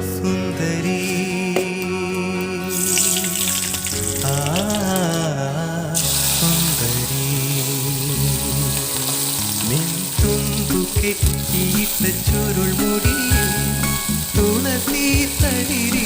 സുന്ദരി. സുന്ദരി. കെട്ടിയിട്ട ചുരുൾ മുടി തുളസി തളിരില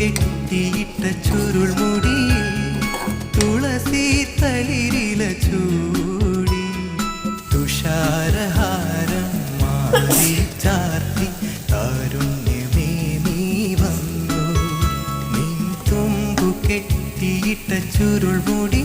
കെട്ടിയിട്ട ചുരുൾ മുടി തുളസി തളിരില ചൂടി. തുഷാരഹാരം മാറി ചാർത്തി താരുണ്യമേ വന്നു. നിൻ തുമ്പു കെട്ടിയിട്ട ചുരുൾ മുടി